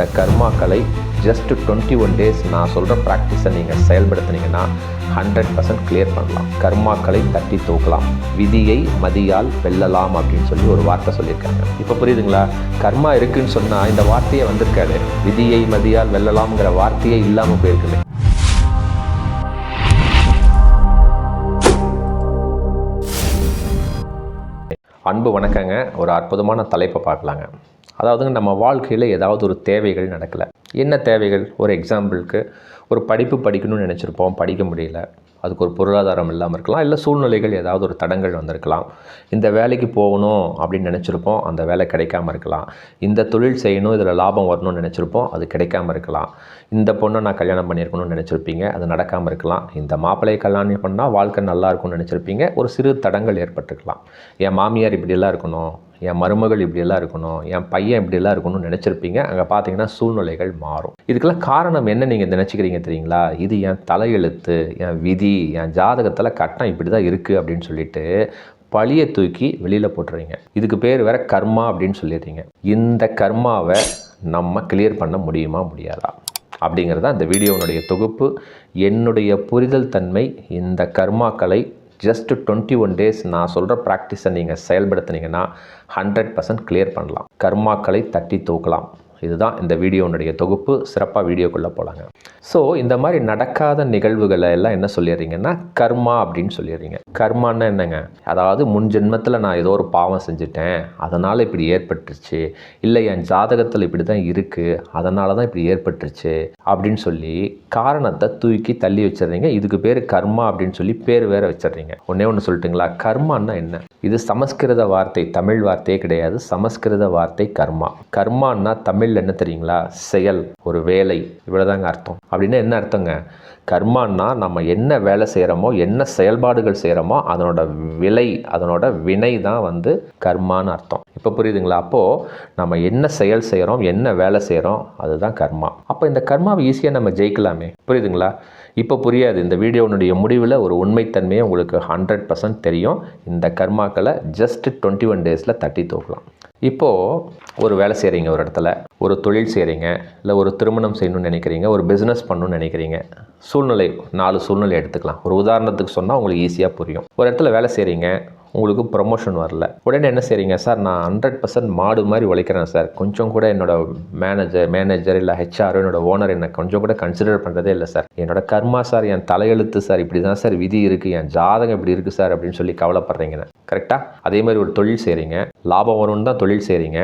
அந்த கர்மாக்களை just twenty one days நான் சொல்கிற ப்ராக்டிஸை நீங்கள் செயல்படுத்துனீங்கன்னா ஹண்ட்ரட் பர்சன்ட் கிளியர் பண்ணலாம். கர்மாக்களை தட்டி தூக்கலாம். விதியை மதியால் வெல்லலாம் அப்படின்னு சொல்லி ஒரு வார்த்தை சொல்லியிருக்காங்க. இப்போ புரியுதுங்களா? கர்மா இருக்குன்னு சொன்னால் இந்த வார்த்தையே வந்திருக்காது. விதியை மதியால் வெல்லலாம்ங்கிற வார்த்தையே இல்லாமல் போயிருக்குமே. அன்பு வணக்கங்க. ஒரு அற்புதமான தலைப்பை பார்க்கலாங்க. அதாவதுங்க நம்ம வாழ்க்கையில் ஏதாவது ஒரு தேவைகள் நடக்கலை. என்ன தேவைகள்? ஒரு எக்ஸாம்பிளுக்கு ஒரு படிப்பு படிக்கணும்னு நினச்சிருப்போம் படிக்க முடியல. அதுக்கு ஒரு பொருளாதாரம் இல்லாமல் இருக்கலாம் இல்லை சூழ்நிலைகள் ஏதாவது ஒரு தடங்கள் வந்திருக்கலாம். இந்த வேலைக்கு போகணும் அப்படின்னு நினச்சிருப்போம் அந்த வேலை கிடைக்காம இருக்கலாம். இந்த தொழில் செய்யணும் இதில் லாபம் வரணும்னு நினச்சிருப்போம் அது கிடைக்காம இருக்கலாம். இந்த பொண்ணை நான் கல்யாணம் பண்ணியிருக்கணும்னு நினச்சிருப்பீங்க அது நடக்காமல் இருக்கலாம். இந்த மாப்பிள்ளையை கல்யாணம் பண்ணால் வாழ்க்கை நல்லா இருக்கும்னு நினச்சிருப்பீங்க ஒரு சிறு தடங்கள் ஏற்பட்டிருக்கலாம். என் மாமியார் இப்படியெல்லாம் இருக்கணும் என் மருமகள் இப்படியெல்லாம் இருக்கணும் என் பையன் இப்படியெல்லாம் இருக்கணும்னு நினச்சிருப்பீங்க. அங்கே பார்த்தீங்கன்னா சூழ்நிலைகள் மாறும். இதுக்கெல்லாம் காரணம் என்ன நீங்கள் நினச்சிக்கிறீங்க தெரியுங்களா? இது என் தலையெழுத்து என் விதி என் ஜாதகத்தில் கட்டம் இப்படி தான் இருக்குது அப்படின்னு சொல்லிட்டு பழியை தூக்கி வெளியில் போட்டுறீங்க. இதுக்கு பேர் வேற கர்மா அப்படின்னு சொல்லிடுறீங்க. இந்த கர்மாவை நம்ம கிளியர் பண்ண முடியுமா முடியாதா? அப்படிங்கிறது தான் இந்த வீடியோனுடைய தொகுப்பு. என்னுடைய புரிதல் தன்மை இந்த கர்மாக்களை ஜஸ்ட் டுவெண்ட்டி ஒன் டேஸ் நான் சொல்கிற ப்ராக்டிஸை நீங்கள் செயல்படுத்துனீங்கன்னா ஹண்ட்ரட் பர்சன்ட் கிளியர் பண்ணலாம். கர்மாக்களை தட்டி தூக்கலாம். இதுதான் இந்த வீடியோனுடைய தொகுப்பு. சிறப்பாக வீடியோக்குள்ளே போகலாங்க ஸோ இந்த மாதிரி நடக்காத நிகழ்வுகளை எல்லாம் என்ன சொல்லிடுறீங்கன்னா கர்மா அப்படின்னு சொல்லிடுறீங்க. கர்மான்னா என்னங்க? அதாவது முன் ஜென்மத்தில் நான் ஏதோ ஒரு பாவம் செஞ்சுட்டேன் அதனால் இப்படி ஏற்பட்டுருச்சு. இல்லை என் ஜாதகத்தில் இப்படி தான் இருக்குது அதனால தான் இப்படி ஏற்பட்டுருச்சு அப்படின்னு சொல்லி காரணத்தை தூக்கி தள்ளி வச்சிடுறீங்க. இதுக்கு பேர் கர்மா அப்படின்னு சொல்லி பேர் வேறு வச்சிடுறீங்க. ஒன்றே ஒன்று சொல்லிட்டுங்களா? கர்மான்னா என்ன? இது சமஸ்கிருத வார்த்தை தமிழ் வார்த்தையே கிடையாது. சமஸ்கிருத வார்த்தை கர்மா. கர்மான்னா தமிழில் என்ன தெரியுங்களா? செயல் ஒரு வேலை. இவ்வளோதாங்க அர்த்தம். அப்படின்னா என்ன அர்த்தங்க? கர்மான்னா நம்ம என்ன வேலை செய்கிறோமோ என்ன செயல்பாடுகள் செய்கிறோமோ அதனோட விலை அதனோட வினை தான் வந்து கர்மான்னு அர்த்தம். இப்போ புரியுதுங்களா? அப்போது நம்ம என்ன செயல் செய்கிறோம் என்ன வேலை செய்கிறோம் அதுதான் கர்மா. அப்போ இந்த கர்மாவை ஈஸியாக நம்ம ஜெயிக்கலாமே. புரியுதுங்களா? இப்போ புரியாது. இந்த வீடியோனுடைய முடிவில் ஒரு உண்மைத்தன்மையை உங்களுக்கு ஹண்ட்ரட் பர்சன்ட் தெரியும். இந்த கர்மாக்களை ஜஸ்ட் டுவெண்ட்டி ஒன் டேஸில் தட்டி தூக்கலாம். இப்போது ஒரு வேலை செய்கிறீங்க ஒரு இடத்துல ஒரு தொழில் செய்கிறீங்க இல்லை ஒரு திருமணம் செய்யணும்னு நினைக்கிறீங்க ஒரு பிஸ்னஸ் பண்ணணும்னு நினைக்கிறீங்க சூழ்நிலை நாலு சூழ்நிலை எடுத்துக்கலாம். ஒரு உதாரணத்துக்கு சொன்னால் உங்களுக்கு ஈஸியாக புரியும். ஒரு இடத்துல வேலை செய்கிறீங்க உங்களுக்கு ப்ரொமோஷன் வரல. உடனே என்ன செய்கிறீங்க சார் நான் ஹண்ட்ரட் பர்சன்ட் மாடு மாதிரி உழைக்கிறேன் சார். கொஞ்சம் கூட என்னோட மேனேஜர் மேனேஜர் இல்லை ஹெச்ஆர் என்னோட ஓனர் என்னை கொஞ்சம் கூட கன்சிடர் பண்ணுறதே இல்லை சார். என்னோட கர்மா சார் என் தலையெழுத்து சார் இப்படி தான் சார் விதி இருக்குது என் ஜாதகம் இப்படி இருக்குது சார் அப்படின்னு சொல்லி கவலைப்படுறீங்க கரெக்டாக அதே மாதிரி ஒரு தொழில் செய்கிறீங்க லாபம் வரும்னு தான் தொழில் செய்கிறீங்க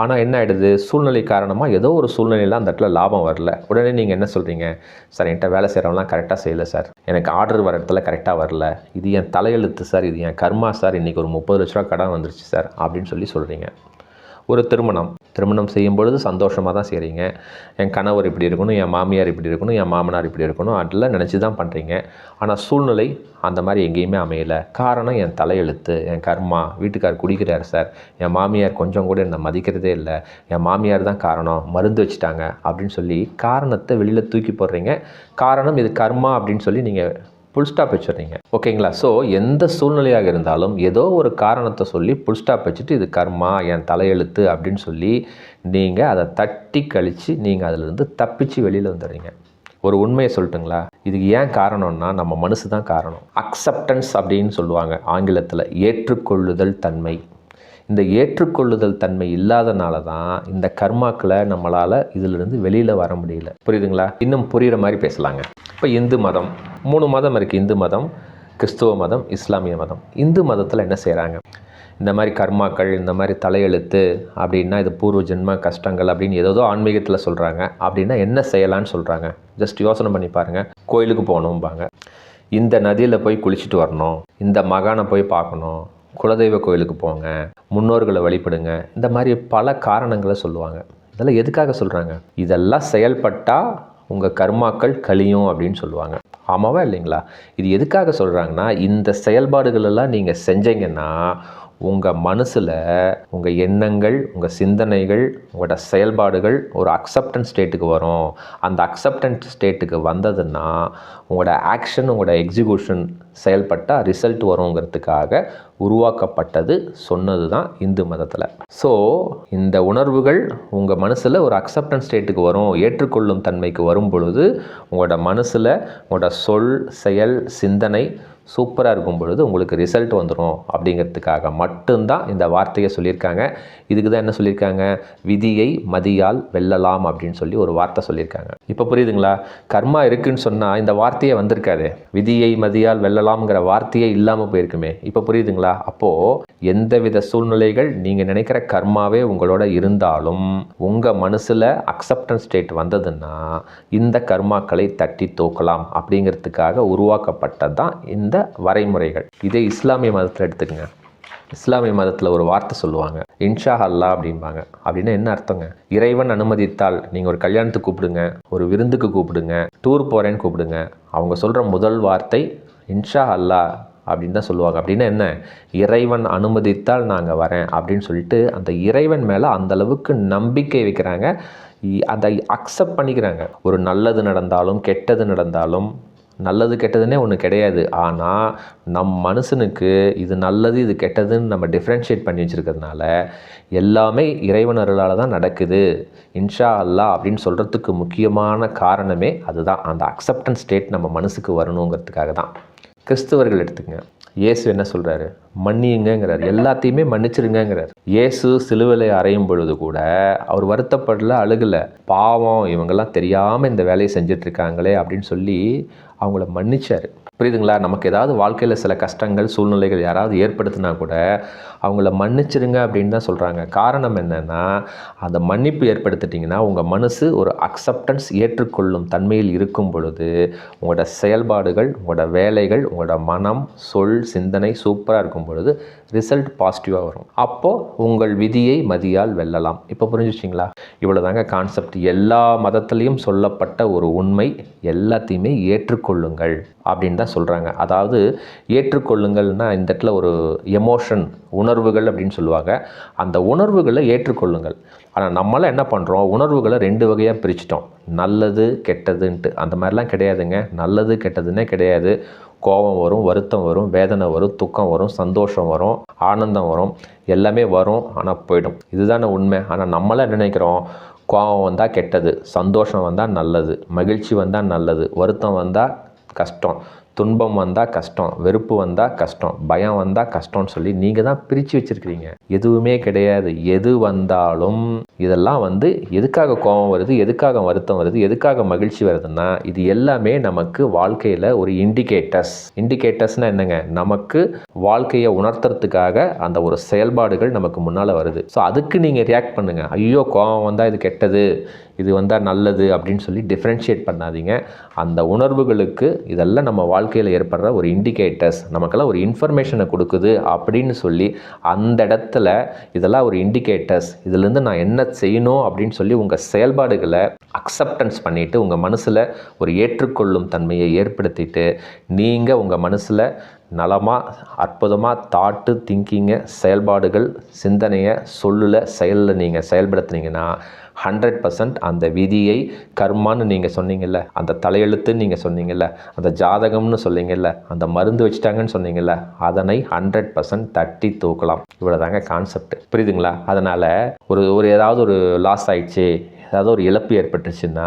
ஆனால் என்ன ஆகிடுது சூழ்நிலை காரணமாக ஏதோ ஒரு சூழ்நிலையில் அந்த இடத்துல லாபம் வரல. உடனே நீங்கள் என்ன சொல்கிறீங்க சார் என்கிட்ட வேலை செய்கிறவங்களாம் கரெக்டாக செய்யலை சார். எனக்கு ஆர்டர் வர இடத்துல கரெக்டாக வரல. இது என் தலையெழுத்து சார். இது என் கர்மா சார். இன்றைக்கி ஒரு முப்பது லட்ச ரூபா கடன் வந்துருச்சு சார். அப்படின்னு சொல்லி சொல்கிறீங்க ஒரு திருமணம். திருமணம் செய்யும் பொழுது சந்தோஷமாக தான் செய்கிறீங்க என் கணவர் இப்படி இருக்கணும் என் மாமியார் இப்படி இருக்கணும் என் மாமனார் இப்படி இருக்கணும் அதெல்லாம் நினச்சி தான் பண்ணுறீங்க ஆனால் சூழ்நிலை அந்த மாதிரி எங்கேயுமே அமையலை. காரணம் என் தலையெழுத்து என் கர்மா வீட்டுக்கார் குடிக்கிறார் சார். என் மாமியார் கொஞ்சம் கூட என்னை மதிக்கிறதே இல்லை. என் மாமியார் தான் காரணம் மருந்து வச்சுட்டாங்க அப்படின்னு சொல்லி காரணத்தை வெளியில் தூக்கி போடுறீங்க. காரணம் இது கர்மா அப்படின்னு சொல்லி நீங்கள் புல் ஸ்டாப் வச்சிடுறீங்க. ஓகேங்களா ஸோ எந்த சூழ்நிலையாக இருந்தாலும் ஏதோ ஒரு காரணத்தை சொல்லி புல் ஸ்டாப் வச்சுட்டு இது கர்மா என் தலையெழுத்து அப்படின்னு சொல்லி நீங்கள் அதை தட்டி கழித்து நீங்கள் அதிலிருந்து தப்பிச்சு வெளியில் வந்துடுறீங்க. ஒரு உண்மையை சொல்லட்டுங்களா? இதுக்கு ஏன் காரணம்னா நம்ம மனசு தான் காரணம். அக்செப்டன்ஸ் அப்படின்னு சொல்லுவாங்க ஆங்கிலத்தில். ஏற்றுக்கொள்ளுதல் தன்மை. இந்த ஏற்றுக்கொள்ளுதல் தன்மை இல்லாதனால தான் இந்த கர்மாக்களை நம்மளால் இதிலிருந்து வெளியில் வர முடியல. புரியுதுங்களா? இன்னும் புரிகிற மாதிரி பேசலாங்க. இப்போ இந்து மதம். மூணு மதம் இருக்குது இந்து மதம் கிறிஸ்துவ மதம் இஸ்லாமிய மதம். இந்து மதத்தில் என்ன செய்கிறாங்க இந்த மாதிரி கர்மாக்கள் இந்த மாதிரி தலையெழுத்து அப்படின்னா இது பூர்வ ஜென்ம கஷ்டங்கள் அப்படின்னு ஏதோ ஆன்மீகத்தில் சொல்கிறாங்க அப்படின்னா என்ன செய்யலான்னு சொல்கிறாங்க ஜஸ்ட் யோசனை பண்ணி பாருங்கள் கோயிலுக்கு போகணும்பாங்க. இந்த நதியில் போய் குளிச்சுட்டு வரணும். இந்த மகானை போய் பார்க்கணும். குலதெய்வ கோயிலுக்கு போங்க முன்னோர்களை வழிபடுங்க இந்த மாதிரி பல காரணங்களை சொல்லுவாங்க. இதெல்லாம் எதுக்காக சொல்கிறாங்க இதெல்லாம் செயல்பட்டால் உங்கள் கர்மாக்கள் கழியும் அப்படின்னு சொல்லுவாங்க. ஆமாவா இல்லைங்களா? இது எதுக்காக சொல்கிறாங்கன்னா இந்த செயல்பாடுகள் எல்லாம் நீங்கள் செஞ்சீங்கன்னா உங்கள் மனசில் உங்கள் எண்ணங்கள் உங்கள் சிந்தனைகள் உங்களோட செயல்பாடுகள் ஒரு அக்செப்டன்ஸ் ஸ்டேட்டுக்கு வரும். அந்த அக்செப்டன்ஸ் ஸ்டேட்டுக்கு வந்ததுன்னா உங்களோட ஆக்ஷன் உங்களோட எக்ஸிக்யூஷன் செயல்பட்டால் ரிசல்ட் வருங்கிறதுக்காக உருவாக்கப்பட்டது சொன்னது தான் இந்து மதத்தில். ஸோ இந்த உணர்வுகள் உங்கள் மனசில் ஒரு அக்செப்டன்ஸ் ஸ்டேட்டுக்கு வரும் ஏற்றுக்கொள்ளும் தன்மைக்கு வரும் பொழுது உங்களோட மனசில் உங்களோட சொல் செயல் சிந்தனை சூப்பராக இருக்கும் பொழுது உங்களுக்கு ரிசல்ட் வந்துடும் அப்படிங்கிறதுக்காக மட்டும்தான் இந்த வார்த்தையை சொல்லியிருக்காங்க. இதுக்கு தான் என்ன சொல்லியிருக்காங்க? விதியை மதியால் வெல்லலாம் அப்படின்னு சொல்லி ஒரு வார்த்தை சொல்லியிருக்காங்க. இப்போ புரியுதுங்களா? கர்மா இருக்குன்னு சொன்னால் இந்த வார்த்தையே வந்திருக்காது. விதியை மதியால் வெல்லலாம்ங்கிற வார்த்தையே இல்லாமல் போயிருக்குமே. இப்போ புரியுதுங்களா? அப்போது எந்தவித சூழ்நிலைகள் நீங்கள் நினைக்கிற கர்மாவே உங்களோட இருந்தாலும் உங்கள் மனசில் அக்செப்டன்ஸ் ஸ்டேட் வந்ததுன்னா இந்த கர்மாக்களை தட்டி தூக்கலாம் அப்படிங்கிறதுக்காக உருவாக்கப்பட்டது தான் இந்த வரைமுறைகள். இதே இஸ்லாமிய மதத்தில் எடுத்துக்கங்க. இஸ்லாமிய மதத்தில் ஒரு வார்த்தை சொல்லுவாங்க இன்ஷா அல்லா அப்படிம்பாங்க. அப்படின்னா என்ன அர்த்தங்க? இறைவன் அனுமதித்தால் நீங்கள் ஒரு கல்யாணத்துக்கு கூப்பிடுங்க ஒரு விருந்துக்கு கூப்பிடுங்க டூர் போகிறேன்னு கூப்பிடுங்க. அவங்க சொல்கிற முதல் வார்த்தை இன்ஷா அல்லா அப்படின்னு தான் சொல்லுவாங்க. அப்படின்னா என்ன? இறைவன் அனுமதித்தால் நாங்கள் வரேன் அப்படின்னு சொல்லிட்டு அந்த இறைவன் மேலே அந்தளவுக்கு நம்பிக்கை வைக்கிறாங்க. இ- அதை அக்செப்ட் பண்ணிக்கிறாங்க. ஒரு நல்லது நடந்தாலும் கெட்டது நடந்தாலும் நல்லது கெட்டதுன்னே ஒன்று கிடையாது. ஆனால் நம் மனுஷனுக்கு இது நல்லது இது கெட்டதுன்னு நம்ம டிஃப்ரென்ஷியேட் பண்ணி வச்சுருக்கிறதுனால எல்லாமே இறைவன் அருளால் தான் நடக்குது. இன்ஷா அல்லாஹ் அப்படின்னு சொல்கிறதுக்கு முக்கியமான காரணமே அதுதான். அந்த அக்செப்டன்ஸ் ஸ்டேட் நம்ம மனசுக்கு வரணுங்கிறதுக்காக தான் கிறிஸ்தவர்கள் எடுத்துக்கங்க. இயேசு என்ன சொல்கிறாரு மன்னியுங்கங்கிறார். எல்லாத்தையுமே மன்னிச்சிருங்கிறார் இயேசு சிலுவலை அறையும் பொழுது கூட அவர் வருத்தப்படல அழுகலை. பாவம் இவங்கெல்லாம் தெரியாமல் இந்த வேலையை செஞ்சிட்ருக்காங்களே அப்படின்னு சொல்லி அவங்கள மன்னிச்சார். புரியுதுங்களா? நமக்கு ஏதாவது வாழ்க்கையில் சில கஷ்டங்கள் சூழ்நிலைகள் யாராவது ஏற்படுத்தினா கூட அவங்கள மன்னிச்சிருங்க அப்படின்னு தான் சொல்கிறாங்க காரணம் என்னென்னா அந்த மன்னிப்பு ஏற்படுத்திட்டிங்கன்னா உங்கள் மனசு ஒரு அக்செப்டன்ஸ் ஏற்றுக்கொள்ளும் தன்மையில் இருக்கும் பொழுது உங்களோட செயல்பாடுகள் உங்களோட வேலைகள் உங்களோட மனம் சொல் சிந்தனை சூப்பராக இருக்கும் பொழுது ரிசல்ட் பாசிட்டிவாக வரும். அப்போது உங்கள் விதியை மதியால் வெல்லலாம். இப்போ புரிஞ்சுச்சிங்களா? இவ்வளோ தாங்க கான்செப்ட் எல்லா மதத்துலேயும் சொல்லப்பட்ட ஒரு உண்மை எல்லாத்தையுமே ஏற்றுக்கொள்ளுங்கள். அப்படின்னு தான் சொல்கிறாங்க அதாவது ஏற்றுக்கொள்ளுங்கள்னா இந்த இடத்துல ஒரு எமோஷன் உணர்வுகள் அப்படின்னு சொல்லுவாங்க. அந்த உணர்வுகளை ஏற்றுக்கொள்ளுங்கள். ஆனால் நம்மளாம் என்ன பண்ணுறோம் உணர்வுகளை ரெண்டு வகையாக பிரிச்சிட்டோம். நல்லது கெட்டதுன்ட்டு. அந்த மாதிரிலாம் கிடையாதுங்க. நல்லது கெட்டதுன்னே கிடையாது. கோபம் வரும் வருத்தம் வரும் வேதனை வரும் துக்கம் வரும் சந்தோஷம் வரும் ஆனந்தம் வரும். எல்லாமே வரும் ஆனால் போயிடும். இதுதானே உண்மை. ஆனால் நம்மளாம் என்ன நினைக்கிறோம்? கோபம் வந்தால் கெட்டது சந்தோஷம் வந்தால் நல்லது மகிழ்ச்சி வந்தால் நல்லது வருத்தம் வந்தால் கஷ்டம். துன்பம் வந்தால் கஷ்டம் வெறுப்பு வந்தால் கஷ்டம் பயம் வந்தால் கஷ்டம்னு சொல்லி நீங்கள் தான் பிரித்து வச்சுருக்கிறீங்க. எதுவுமே கிடையாது. எது வந்தாலும் இதெல்லாம் வந்து எதுக்காக கோபம் வருது எதுக்காக வருத்தம் வருது எதுக்காக மகிழ்ச்சி வருதுன்னா இது எல்லாமே நமக்கு வாழ்க்கையில் ஒரு இண்டிகேட்டர்ஸ் இண்டிகேட்டர்ஸ்னால் என்னங்க? நமக்கு வாழ்க்கையை உணர்த்துறதுக்காக அந்த ஒரு செயல்பாடுகள் நமக்கு முன்னால் வருது. ஸோ அதுக்கு நீங்கள் ரியாக்ட் பண்ணுங்கள் ஐயோ கோபம் வந்தால் இது கெட்டது இது வந்தால் நல்லது அப்படின்னு சொல்லி டிஃப்ரென்ஷியேட் பண்ணாதீங்க. அந்த உணர்வுகளுக்கு இதெல்லாம் நம்ம வாழ்க்கை வாழ்க்கையில் ஏற்படுற ஒரு இண்டிகேட்டர்ஸ் நமக்கெல்லாம் ஒரு இன்ஃபர்மேஷனை கொடுக்குது அப்படின்னு சொல்லி அந்த இடத்துல இதெல்லாம் ஒரு இண்டிகேட்டர்ஸ் இதுலேருந்து நான் என்ன செய்யணும் அப்படின்னு சொல்லி உங்கள் செயல்பாடுகளை அக்செப்டன்ஸ் பண்ணிவிட்டு உங்கள் மனசில் ஒரு ஏற்றுக்கொள்ளும் தன்மையை ஏற்படுத்திட்டு நீங்கள் உங்கள் மனசில் நலமாக அற்புதமாக தாட்டு திங்கிங்கை செயல்பாடுகள் சிந்தனையை சொல்லில் செயலில் நீங்கள் செயல்படுத்துனீங்கன்னா ஹண்ட்ரட் பர்சன்ட் அந்த விதியை கர்மான்னு நீங்கள் சொன்னீங்கல்ல அந்த தலையெழுத்துன்னு நீங்கள் சொன்னீங்கல்ல அந்த ஜாதகம்னு சொன்னீங்கல்ல அந்த மருந்து வச்சுட்டாங்கன்னு சொன்னீங்கல்ல அதனை ஹண்ட்ரட் பர்சன்ட் தட்டி தூக்கலாம். இவ்வளோதாங்க கான்செப்ட் புரியுதுங்களா? அதனால் ஒரு ஒரு ஏதாவது ஒரு லாஸ் ஆயிடுச்சு ஏதாவது ஒரு இழப்பு ஏற்பட்டுச்சுன்னா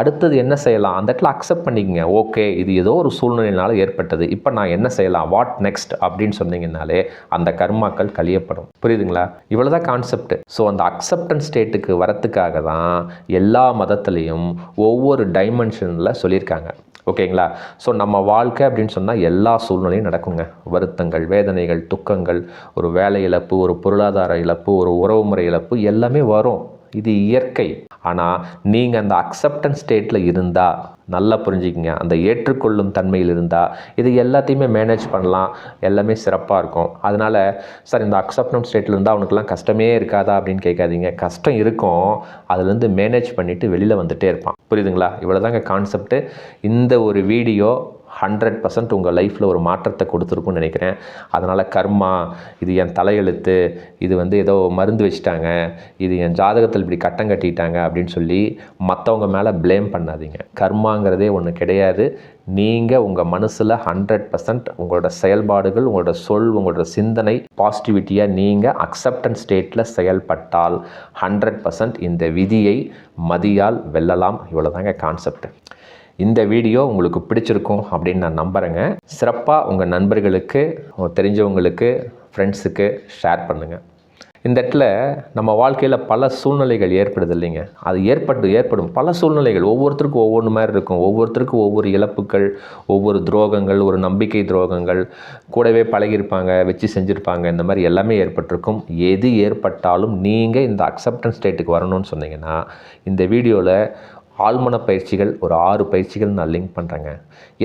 அடுத்தது என்ன செய்யலாம்? அந்த இடத்துல அக்செப்ட் பண்ணிக்கங்க. ஓகே இது ஏதோ ஒரு சூழ்நிலையினால ஏற்பட்டது. இப்போ நான் என்ன செய்யலாம்? வாட் நெக்ஸ்ட் அப்படின்னு சொன்னீங்கன்னாலே அந்த கர்மாக்கள் கழியப்படும். புரியுதுங்களா? இவ்வளோ தான் கான்செப்ட் ஸோ அந்த அக்செப்டன்ஸ் ஸ்டேட்டுக்கு வரத்துக்காக தான் எல்லா மதத்துலேயும் ஒவ்வொரு டைமென்ஷனில் சொல்லியிருக்காங்க. ஓகேங்களா? ஸோ நம்ம வாழ்க்கை அப்படின்னு சொன்னால் எல்லா சூழ்நிலையும் நடக்குங்க. வருத்தங்கள் வேதனைகள் துக்கங்கள் ஒரு வேலை இழப்பு ஒரு பொருளாதார இழப்பு ஒரு உறவுமுறை இழப்பு எல்லாமே வரும். இது இயற்கை. ஆனால் நீங்கள் அந்த அக்செப்டன்ஸ் ஸ்டேட்டில் இருந்தால் நல்லா புரிஞ்சுக்கிங்க. அந்த ஏற்றுக்கொள்ளும் தன்மையில் இருந்தால் இது எல்லாத்தையுமே மேனேஜ் பண்ணலாம். எல்லாமே சிறப்பாக இருக்கும். அதனால் சார் இந்த அக்செப்டன்ஸ் ஸ்டேட்டில் இருந்தால் அவனுக்குலாம் கஷ்டமே இருக்காதா? அப்படின்னு கேட்காதீங்க. கஷ்டம் இருக்கும். அதுலேருந்து மேனேஜ் பண்ணிவிட்டு வெளியில் வந்துகிட்டே இருப்பான். புரியுதுங்களா? இவ்வளோதாங்க கான்செப்ட்டு இந்த ஒரு வீடியோ ஹண்ட்ரட் பர்சன்ட் உங்கள் லைஃப்பில் ஒரு மாற்றத்தை கொடுத்துருக்கும்னு நினைக்கிறேன். அதனால் கர்மா இது என் தலையெழுத்து இது வந்து ஏதோ மருந்து வச்சுட்டாங்க இது என் ஜாதகத்தில் இப்படி கட்டம் கட்டிட்டாங்க அப்படின்னு சொல்லி மற்றவங்க மேலே ப்ளேம் பண்ணாதீங்க. கர்மாங்கிறதே ஒன்று கிடையாது. நீங்கள் உங்கள் மனசில் ஹண்ட்ரட் பர்சன்ட் உங்களோட செயல்பாடுகள் உங்களோட சொல் உங்களோட சிந்தனை பாசிட்டிவிட்டியாக நீங்கள் அக்செப்டன்ஸ் ஸ்டேட்டில் செயல்பட்டால் ஹண்ட்ரட் பர்சன்ட் இந்த விதியை மதியால் வெல்லலாம். இவ்வளோதாங்க கான்செப்ட் இந்த வீடியோ உங்களுக்கு பிடிச்சிருக்கும் அப்படின்னு நான் நம்புகிறேங்க சிறப்பாக உங்கள் நண்பர்களுக்கு தெரிஞ்சவங்களுக்கு ஃப்ரெண்ட்ஸுக்கு ஷேர் பண்ணுங்கள் இந்த இடத்துல நம்ம வாழ்க்கையில் பல சூழ்நிலைகள் ஏற்படுது இல்லைங்க. அது ஏற்பட்டு ஏற்படும் பல சூழ்நிலைகள். ஒவ்வொருத்தருக்கும் ஒவ்வொன்று மாதிரி இருக்கும். ஒவ்வொருத்தருக்கும் ஒவ்வொரு இழப்புகள் ஒவ்வொரு துரோகங்கள் ஒரு நம்பிக்கை துரோகங்கள். கூடவே பழகியிருப்பாங்க வச்சு செஞ்சுருப்பாங்க. இந்த மாதிரி எல்லாமே ஏற்பட்டிருக்கும். எது ஏற்பட்டாலும் நீங்கள் இந்த அக்செப்டன்ஸ் ஸ்டேட்டுக்கு வரணும்னு சொன்னீங்கன்னா இந்த வீடியோவில் ஆழ்மன பயிற்சிகள் ஒரு ஆறு பயிற்சிகள் நான் லிங்க் பண்ணுறேங்க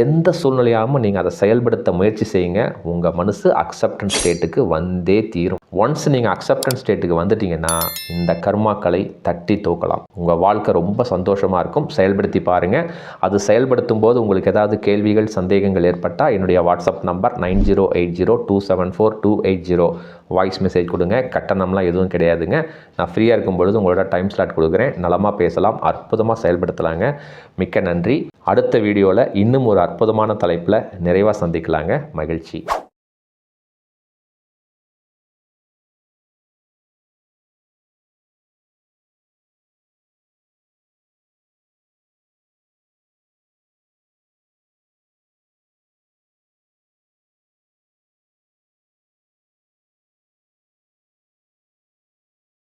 எந்த சூழ்நிலையாகவும் நீங்கள் அதை செயல்படுத்த முயற்சி செய்யுங்க உங்கள் மனசு அக்செப்டன்ஸ் ஸ்டேட்டுக்கு வந்தே தீரும். ஒன்ஸ் நீங்கள் அக்செப்டன்ஸ் ஸ்டேட்டுக்கு வந்துட்டீங்கன்னா இந்த கர்மாக்களை தட்டி தூக்கலாம். உங்கள் வாழ்க்கை ரொம்ப சந்தோஷமாக இருக்கும். செயல்படுத்தி பாருங்கள் அது செயல்படுத்தும் போது உங்களுக்கு ஏதாவது கேள்விகள் சந்தேகங்கள் ஏற்பட்டால் என்னுடைய WhatsApp number nine zero eight zero two seven four two eight zero. Voice message கொடுங்க. கட்டணம்லாம் எதுவும் கிடையாதுங்க. நான் ஃப்ரீயாக இருக்கும் பொழுது உங்களோட டைம் ஸ்லாட் கொடுக்குறேன். நலமாக பேசலாம். அற்புதமாக செயல்படுத்தலாங்க. மிக்க நன்றி. அடுத்த வீடியோவில் இன்னும் ஒரு அற்புதமான தலைப்பில் நிறைவாக சந்திக்கலாங்க. மகிழ்ச்சி.